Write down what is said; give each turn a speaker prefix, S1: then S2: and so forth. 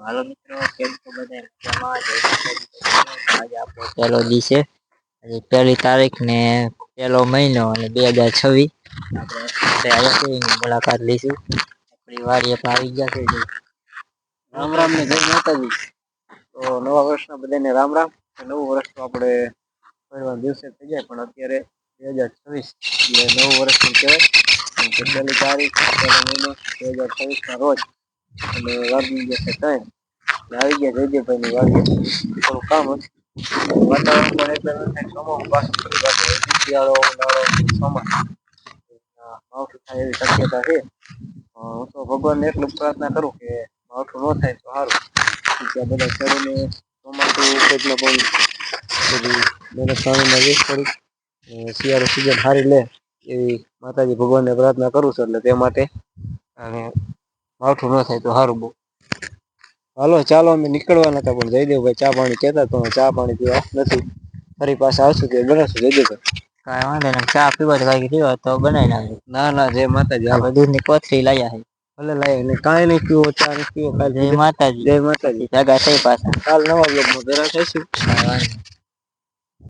S1: હાલો મિત્રો, કેમ છો બધા? મજામાં? આપણો પહેલો દી છે. આજે પહેલી તારીખ ને પહેલો મહિનો અને બે હજાર છવ્વીસ. આપણે આવ્યા મુલાકાત લઈશું. આપણી વારી પણ આવી ગયા છે
S2: રામ રામ ને જય માતાજી. તો નવા વર્ષના બધાને રામ રામ. નવું વર્ષ તો આપણે પહેલા દિવસે થઈ જાય, પણ અત્યારે બે હજાર છવ્વીસ એટલે નવું વર્ષ કહેવાય. પહેલી તારીખ, પહેલો મહિનો, બે હજાર છવ્વીસના રોજ અને વાગી ગયા છે ટાઈમ આવી ગયા જયદેવભાઈની વાડીએ થોડું કામ હતું. વાતાવરણ પણ એટલે ન થાય ચોમાસું પાછું ફરી પાછું. શિયાળો, ઉનાળો ચોમાસું માવઠું થાય એવી શક્યતા છે. હું તો ભગવાનને એટલું પ્રાર્થના કરું કે માવઠું ન થાય તો સારું. ત્યાં બધા ખેડૂતને ચોમાસું ઉપજમાં પણ બધી મહેનત પાણીમાં વેસ્ટ કરું શિયાળો સિઝન સારી લે એવી માતાજી ભગવાનને પ્રાર્થના કરું છું. એટલે તે માટે અને માવઠું ન થાય તો સારું બહુ. હાલો ચાલો અમે નીકળવાના હતા પણ જયદેવભાઈ ચા પાણી કહેતા તો ચા પાણી પીવા નથી. ફરી પાછા આવશું કે બનાવશું જયદેવભાઈ?
S1: કાંઈ વાંધો નહીં ચા પીવા તો કાંઈક પીવા તો બનાવી નાખજો.
S2: ના ના જય માતાજી
S1: આપણે દૂધની કોથળી લાયા છે
S2: ભલે લાયા ને કાંઈ નહીં પીવો ચા નહીં પીવો કાલે
S1: જય માતાજી.
S2: જય માતાજી.
S1: જાગા થઈ પાછા.
S2: કાલ નવા બ્લોગમાં ભેગા થઈશું.
S1: કાંઈ વાંધો નહીં.